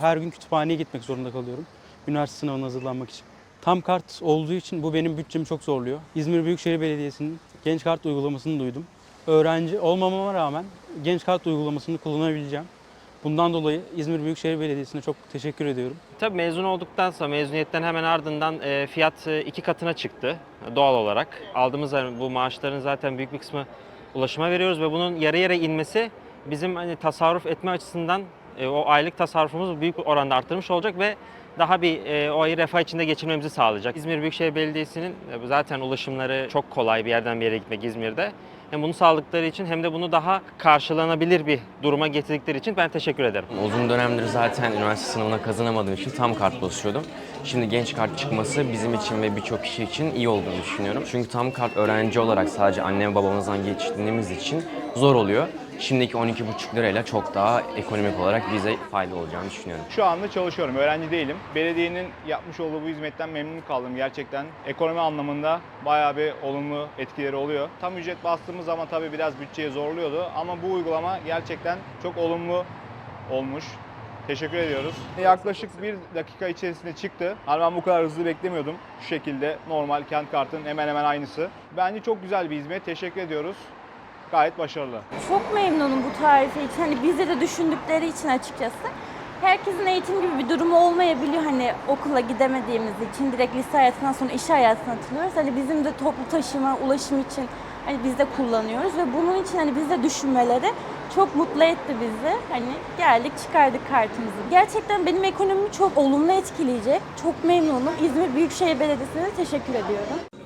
her gün kütüphaneye gitmek zorunda kalıyorum. Üniversite sınavına hazırlanmak için. Tam kart olduğu için bu benim bütçemi çok zorluyor. İzmir Büyükşehir Belediyesi'nin genç kart uygulamasını duydum. Öğrenci olmamama rağmen genç kart uygulamasını kullanabileceğim. Bundan dolayı İzmir Büyükşehir Belediyesi'ne çok teşekkür ediyorum. Tabii mezun olduktan sonra mezuniyetten hemen ardından e, fiyat e, iki katına çıktı doğal olarak. Aldığımız bu maaşların zaten büyük bir kısmı ulaşıma veriyoruz ve bunun yarı yarı inmesi bizim hani tasarruf etme açısından e, o aylık tasarrufumuzu büyük oranda arttırmış olacak ve daha bir e, o ayı refah içinde geçirmemizi sağlayacak. İzmir Büyükşehir Belediyesi'nin e, zaten ulaşımları çok kolay bir yerden bir yere gitmek İzmir'de. Hem bunu sağladıkları için hem de bunu daha karşılanabilir bir duruma getirdikleri için ben teşekkür ederim. Uzun dönemdir zaten üniversite sınavına kazanamadığım için tam kart basıyordum. Şimdi genç kart çıkması bizim için ve birçok kişi için iyi olduğunu düşünüyorum. Çünkü tam kart öğrenci olarak sadece anne ve babamızdan geçtiğimiz için zor oluyor. Şimdiki 12,5 lirayla çok daha ekonomik olarak bize faydalı olacağını düşünüyorum. Şu anda çalışıyorum, öğrenci değilim. Belediyenin yapmış olduğu bu hizmetten memnun kaldım gerçekten. Ekonomi anlamında bayağı bir olumlu etkileri oluyor. Tam ücret bastığımız zaman tabii biraz bütçeyi zorluyordu ama bu uygulama gerçekten çok olumlu olmuş. Teşekkür ediyoruz. Yaklaşık bir dakika içerisinde çıktı. Hani ben bu kadar hızlı beklemiyordum. Şu şekilde normal kent kartının hemen hemen aynısı. Bence çok güzel bir hizmet. Teşekkür ediyoruz. Gayet başarılı. Çok memnunum bu tarife için. Hani bizi de düşündükleri için açıkçası. Herkesin eğitim gibi bir durumu olmayabiliyor. Hani okula gidemediğimiz için direkt lise hayatından sonra iş hayatına atılıyoruz. Hani bizim de toplu taşıma, ulaşım için hani biz de kullanıyoruz ve bunun için hani biz de düşünmeleri çok mutlu etti bizi. Hani geldik çıkardık kartımızı. Gerçekten benim ekonomimi çok olumlu etkileyecek. Çok memnunum. İzmir Büyükşehir Belediyesi'ne teşekkür ediyorum.